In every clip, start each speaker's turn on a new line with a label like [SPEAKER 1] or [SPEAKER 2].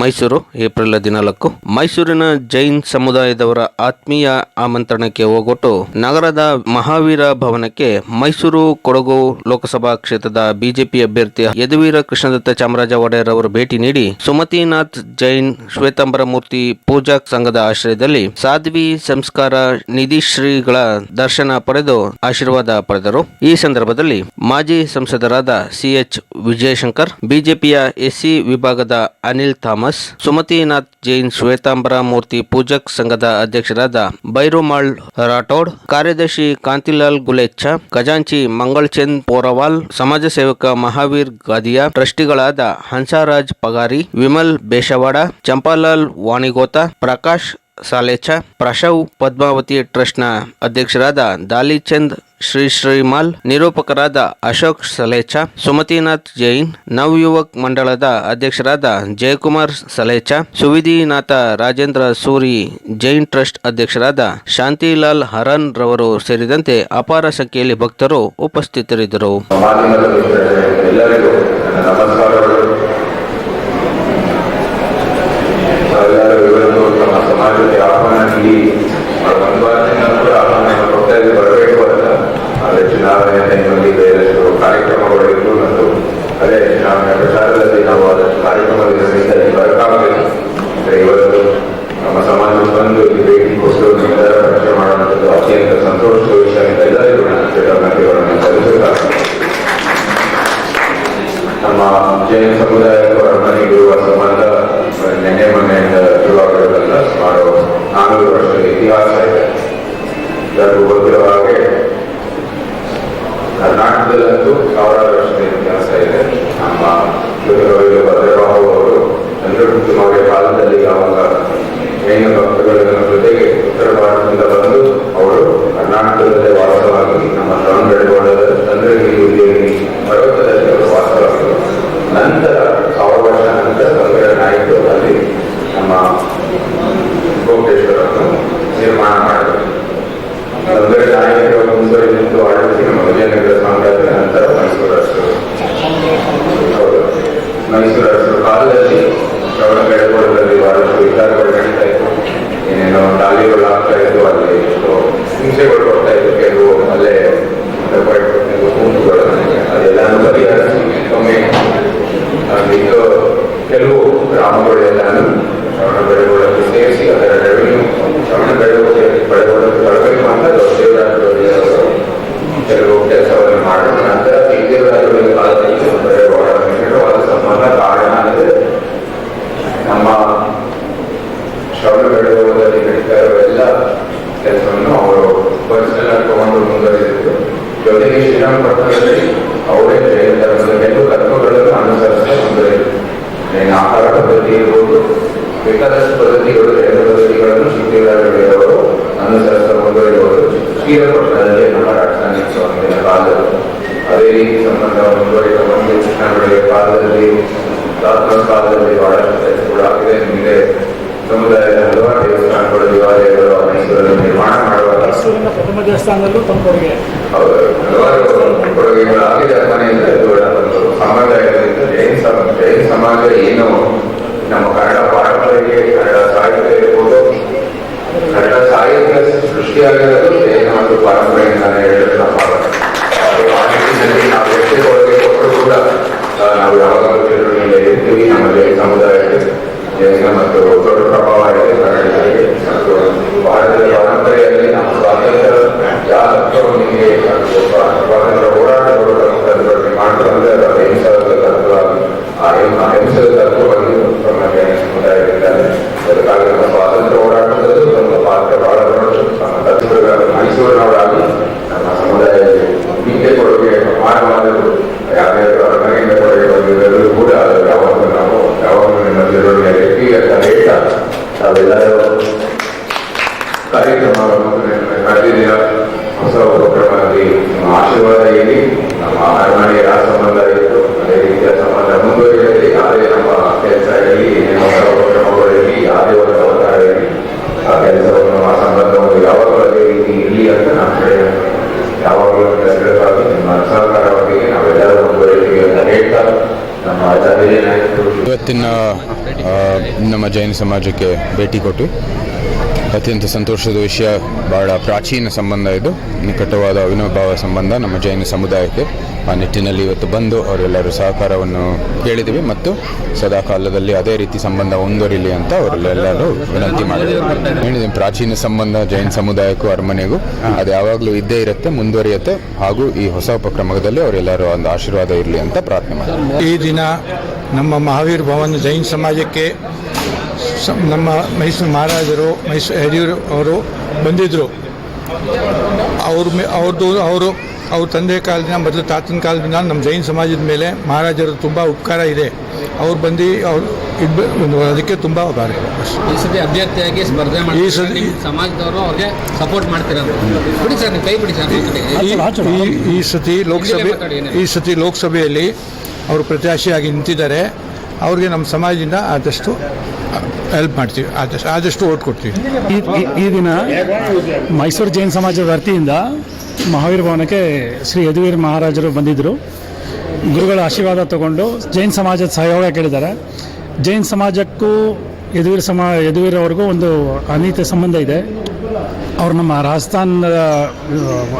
[SPEAKER 1] Mysuru, April ಹದಿನಾಲ್ಕು. ಮೈಸೂರಿನ ಜೈನ್ ಸಮುದಾಯದವರ ಆತ್ಮೀಯ ಆಮಂತ್ರಣಕ್ಕೆ ಹೋಗೊಟ್ಟು ನಗರದ ಮಹಾವೀರ ಭವನಕ್ಕೆ ಮೈಸೂರು ಕೊಡಗು ಲೋಕಸಭಾ ಕ್ಷೇತ್ರದ ಬಿಜೆಪಿ ಅಭ್ಯರ್ಥಿ ಯದುವೀರ ಕೃಷ್ಣದತ್ತ ಚಾಮರಾಜ ಒಡೆಯರ್ ಅವರು ಭೇಟಿ ನೀಡಿ ಸುಮತಿನಾಥ್ ಜೈನ್ ಶ್ವೇತಾಂಬರ ಮೂರ್ತಿ ಪೂಜಾ ಸಂಘದ ಆಶ್ರಯದಲ್ಲಿ ಸಾಧ್ವಿ ಸಂಸ್ಕಾರ ನಿಧಿ ಶ್ರೀಗಳ ದರ್ಶನ ಪಡೆದು ಆಶೀರ್ವಾದ ಪಡೆದರು. ಈ ಸಂದರ್ಭದಲ್ಲಿ ಮಾಜಿ ಸಂಸದರಾದ ಸಿಎಚ್ ವಿಜಯಶಂಕರ್, ಬಿಜೆಪಿಯ ಎಸ್ಸಿ ವಿಭಾಗದ ಅನಿಲ್ ಥಾಮಸ್, ಸುಮತಿನಾಥ್ ಜೈನ್, ಶ್ವೇತಾಂಬರ ಮೂರ್ತಿ, ಪೂಜಕ್ ಸಂಘದ ಅಧ್ಯಕ್ಷರಾದ ಬೈರುಮಾಳ್ ರಾಠೋಡ್, ಕಾರ್ಯದರ್ಶಿ ಕಾಂತಿಲಾಲ್ ಗುಲೇಚ್ಚ ಖಜಾಂಚಿ ಮಂಗಳಚಂದ್ ಪೋರವಾಲ್, ಸಮಾಜ ಸೇವಕ ಮಹಾವೀರ್ ಗಾದಿಯಾ, ಟ್ರಸ್ಟಿಗಳಾದ ಹಂಸರಾಜ್ ಪಗಾರಿ, ವಿಮಲ್ ಬೇಷವಾಡ, ಚಂಪಾಲಾಲ್ ವಾಣಿಗೋತ, ಪ್ರಕಾಶ್ ಸಾಲೇಚ, ಪ್ರಶವ್ ಪದ್ಮಾವತಿ ಟ್ರಸ್ಟ್ನ ಅಧ್ಯಕ್ಷರಾದ ದಾಲಿಚಂದ್ ಶ್ರೀ ಶ್ರೀಮಾಲ್ ನಿರೂಪಕರಾದ ಅಶೋಕ್ ಸಲೇಚ, ಸುಮತಿನಾಥ್ ಜೈನ್, ನವಯುವಕ್ ಮಂಡಳದ ಅಧ್ಯಕ್ಷರಾದ ಜಯಕುಮಾರ್ ಸಲೇಚ, ಸುವಿಧಿನಾಥ ರಾಜೇಂದ್ರ ಸೂರಿ ಜೈನ್ ಟ್ರಸ್ಟ್ ಅಧ್ಯಕ್ಷರಾದ ಶಾಂತಿಲಾಲ್ ಹರನ್ ರವರು ಸೇರಿದಂತೆ ಅಪಾರ ಸಂಖ್ಯೆಯಲ್ಲಿ ಭಕ್ತರು ಉಪಸ್ಥಿತರಿದ್ದರು.
[SPEAKER 2] ಸಮಾಜಕ್ಕೆ ಆಹ್ವಾನ ನೀಡಿ Obrigado, ಶ್ರೀರಂಗಪಟ್ಟಣದಲ್ಲಿ ಅವರೇ ಜೈನ ಧರ್ಮದ ಕೆಲವು ತತ್ವಗಳನ್ನು ಅನುಸರಿಸ್ತಾ ಮುಂದುವರಿದ್ರು ಜೈನ ಆಹಾರ ಪದ್ಧತಿ ಇರ್ಬೋದು ಬೇಕಾದಷ್ಟು ಪದ್ಧತಿಗಳು ಜೈನ ಪದ್ಧತಿಗಳನ್ನು ಶ್ರೀದೇವರಾಜರು ಅನುಸರಿಸ್ತಾ ಮುಂದುವರಿಬಹುದು ಶ್ರೀರಂಗಪಟ್ಟಣದಲ್ಲಿ ನಮ್ಮ ರಾಜಧಾನಿ ಸ್ವಾಮಿಯ ಕಾಲದಲ್ಲಿ ಅದೇ ರೀತಿ ಸಂಬಂಧವನ್ನು ಮುಂದುವರಿತ ಬಂದು ಕೃಷ್ಣಗಳಿಗೆ ಕಾಲದಲ್ಲಿ ದಾಸನ ಕಾಲದಲ್ಲಿ ಬಹಳಷ್ಟು ಕೆಲಸಗಳಾಗಿದೆ ನಿಮಗೆ ಸಮುದಾಯದ
[SPEAKER 3] ದೇವಸ್ಥಾನದಲ್ಲೂ ತಮ್ಮ
[SPEAKER 2] ಒಂದು ಸಮಾಜ ಏನು ನಮ್ಮ ಕನ್ನಡ ಪಾರಂಪರ್ಯಕ್ಕೆ ಕನ್ನಡ ಸಾಹಿತ್ಯ ಇರ್ಬೋದು ಕನ್ನಡ ಸಾಹಿತ್ಯ ಸೃಷ್ಟಿಯಾಗಿರೋದು ಹೇಳಿದ್ರೆ ತಪ್ಪಾಗಲ್ಲ ಅದು ನಾವು ನಾವು ನಮ್ಮ ಸಮುದಾಯಕ್ಕೆ ಮತ್ತು ದೊಡ್ಡ ಪ್ರಭಾವ ಇದೆ ಕನ್ನಡಿಗರಿಗೆ ಮತ್ತು ಕಾರ್ಯಕ್ರಮ ಹೊಸ ಉಪಕ್ರಮದಲ್ಲಿ ಆಶೀರ್ವಾದ ಇರಲಿ ನಮ್ಮ ಅರಮನೆ ಆ ಸಂಬಂಧ ಇತ್ತು ಅದೇ ರೀತಿಯ ಸಂಬಂಧ ಯಾವುದೇ ನಮ್ಮ ಕೆಲಸ ಇರಲಿ ಹೊಸ ಉಪಕ್ರಮಗಳಲ್ಲಿ, ಯಾವುದೇ ಇರಲಿ ಆ ಕೆಲಸವನ್ನು ಆ ಸಂಬಂಧವನ್ನು ಯಾವಾಗಲೂ ಅದೇ ಅಂತ ಯಾವಾಗಲೂ
[SPEAKER 4] ನಿಮ್ಮ ಸಹಕಾರವಾಗಿ ನಾವೆಲ್ಲರೂ ಮುಂದುವರಿತೀವಿ ಅಂತ ಹೇಳ್ತಾ ನಮ್ಮ ಇವತ್ತಿನ ನಮ್ಮ ಜೈನ ಸಮಾಜಕ್ಕೆ ಭೇಟಿ ಕೊಟ್ಟು ಅತ್ಯಂತ ಸಂತೋಷದ ವಿಷಯ ಬಹಳ ಪ್ರಾಚೀನ ಸಂಬಂಧ ಇದು. ನಿಕಟವಾದ ಅವಿನಾಭಾವ ಸಂಬಂಧ ನಮ್ಮ ಜೈನ ಸಮುದಾಯಕ್ಕೆ. ಆ ನಿಟ್ಟಿನಲ್ಲಿ ಇವತ್ತು ಬಂದು ಅವರೆಲ್ಲರೂ ಸಹಕಾರವನ್ನು ಕೇಳಿದ್ದೀವಿ ಮತ್ತು ಸದಾ ಕಾಲದಲ್ಲಿ ಅದೇ ರೀತಿ ಸಂಬಂಧ ಮುಂದುವರಿಲಿ ಅಂತ ಅವರೆಲ್ಲರೂ ವಿನಂತಿ ಮಾಡಿದ್ದಾರೆ. ಪ್ರಾಚೀನ ಸಂಬಂಧ, ಜೈನ ಸಮುದಾಯಕ್ಕೂ ಅರಮನೆಗೂ. ಅದು ಯಾವಾಗಲೂ ಇದ್ದೇ ಇರುತ್ತೆ, ಮುಂದುವರಿಯುತ್ತೆ. ಹಾಗೂ ಈ ಹೊಸ ಉಪಕ್ರಮದಲ್ಲಿ ಅವರೆಲ್ಲರೂ ಒಂದು ಆಶೀರ್ವಾದ ಇರಲಿ ಅಂತ ಪ್ರಾರ್ಥನೆ ಮಾಡಿದ್ರು
[SPEAKER 5] ಈ ದಿನ ನಮ್ಮ ಮಹಾವೀರ್ ಭವನ್ ಜೈನ್ ಸಮಾಜಕ್ಕೆ ನಮ್ಮ ಮೈಸೂರು ಮಹಾರಾಜರು ಮೈಸೂರು ಯಡಿಯೂರು ಅವರು ಬಂದಿದ್ದರು ಅವ್ರ ಮೇ ಅವ್ರದ್ದು ಅವರು ಅವ್ರ ತಂದೆ ಕಾಲದಿಂದ ಮೊದಲು ತಾತನ ಕಾಲದಿಂದ ನಮ್ಮ ಜೈನ್ ಸಮಾಜದ ಮೇಲೆ ಮಹಾರಾಜರು ತುಂಬ ಉಪಕಾರ ಇದೆ. ಅವ್ರು ಬಂದು ಅವ್ರು ಇದು ಅದಕ್ಕೆ ತುಂಬ ಉಪಕಾರ ಇದೆ
[SPEAKER 6] ಈ ಸತಿ ಅಭ್ಯರ್ಥಿಯಾಗಿ ಸ್ಪರ್ಧೆ ಮಾಡಿ
[SPEAKER 5] ಈ ಸತಿ-
[SPEAKER 6] ಸಮಾಜದವರು ಅವ್ರಿಗೆ ಸಪೋರ್ಟ್ ಮಾಡ್ತಿರೋದು ಬಿಡಿ ಸರ್ ನೀವು ಕೈ ಬಿಡಿ ಸರ್ ಈ ಕಡೆ.
[SPEAKER 5] ಈ- ಈ ಈ ಸತಿ ಲೋಕಸಭೆ. ಈ ಸತಿ ಲೋಕಸಭೆಯಲ್ಲಿ ಅವರು ಪ್ರತ್ಯಾಶಿಯಾಗಿ ನಿಂತಿದ್ದಾರೆ. ಅವ್ರಿಗೆ ನಮ್ಮ ಸಮಾಜದಿಂದ ಆದಷ್ಟು ಹೆಲ್ಪ್ ಮಾಡ್ತೀವಿ, ಆದಷ್ಟು ಆದಷ್ಟು ಓಟ್ ಕೊಡ್ತೀವಿ.
[SPEAKER 3] ಈ ದಿನ ಮೈಸೂರು ಜೈನ್ ಸಮಾಜದ ವತಿಯಿಂದ ಮಹಾವೀರ ಭವನಕ್ಕೆ ಶ್ರೀ ಯದುವೀರ್ ಮಹಾರಾಜರು ಬಂದಿದ್ದರು ಗುರುಗಳ ಆಶೀರ್ವಾದ ತಗೊಂಡು ಜೈನ್ ಸಮಾಜದ ಸಹಯೋಗ ಕೇಳಿದ್ದಾರೆ. ಜೈನ್ ಸಮಾಜಕ್ಕೂ ಯದುವೀರ್ ಸಮಾ, ಯದುವೀರ್ ಅವ್ರಿಗೂ ಒಂದು ಅನೀತ ಸಂಬಂಧ ಇದೆ. ಅವರು ನಮ್ಮ ರಾಜಸ್ಥಾನದ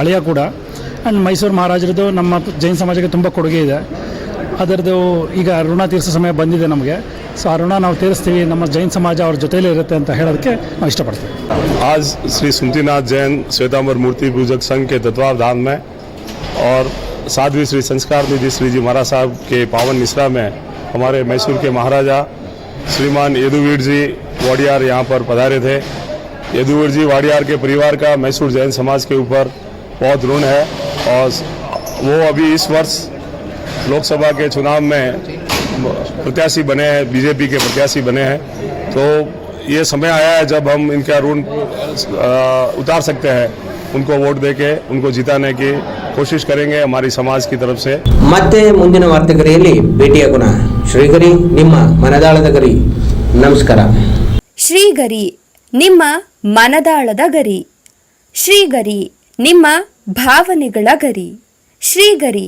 [SPEAKER 3] ಅಳಿಯ ಕೂಡ. ಆ್ಯಂಡ್ ಮೈಸೂರು ಮಹಾರಾಜರದು ನಮ್ಮ ಜೈನ್ ಸಮಾಜಕ್ಕೆ ತುಂಬ ಕೊಡುಗೆ ಇದೆ. ಅದರದ್ದು ಈಗ ಋಣ ತೀರಿಸೋ ಸಮಯ ಬಂದಿದೆ ನಮಗೆ ಸೊ ಆ ಋಣ ನಾವು ತೀರಿಸ್ತೀವಿ ನಮ್ಮ ಜೈನ್ ಸಮಾಜ ಅವ್ರ ಜೊತೆಯಲ್ಲೇ ಇರುತ್ತೆ ಅಂತ ಹೇಳೋದಕ್ಕೆ ನಾವು ಇಷ್ಟಪಡ್ತೀವಿ
[SPEAKER 7] आज श्री सुमतीनाथ जैन श्वेतांबर मूर्ति पूजक संघ के तत्वावधान में और साध्वी श्री संस्कार निधि श्री जी महाराज साहब के पावन मिश्रा में हमारे मैसूर के महाराजा श्रीमान यदुवीर जी वाडियार यहाँ पर पधारे थे यदुवीर जी वाडियार के परिवार का मैसूर जैन समाज के ऊपर बहुत ऋण है और वो अभी इस वर्ष लोकसभा के चुनाव में प्रत्याशी बने हैं बीजेपी के प्रत्याशी बने हैं तो ये समय आया है जब हम इनका ऋण अ, उतार सकते हैं उनको वोट देके उनको जिताने की कोशिश करेंगे हमारी समाज की तरफ से
[SPEAKER 8] ಮತ್ತೆ ಮುಂದಿನ ವಾರ್ತೆಗರಿಯಲ್ಲಿ ಭೇಟಿಯಾಗೋಣ ಶ್ರೀಗರಿ ನಿಮ್ಮ ಮನದಾಳದ ಗರಿ ನಮಸ್ಕಾರ
[SPEAKER 9] ಶ್ರೀಗರಿ ನಿಮ್ಮ ಮನದಾಳದ ಗರಿ ಶ್ರೀಗರಿ ನಿಮ್ಮ ಭಾವನೆಗಳ ಗರಿ ಶ್ರೀಗರಿ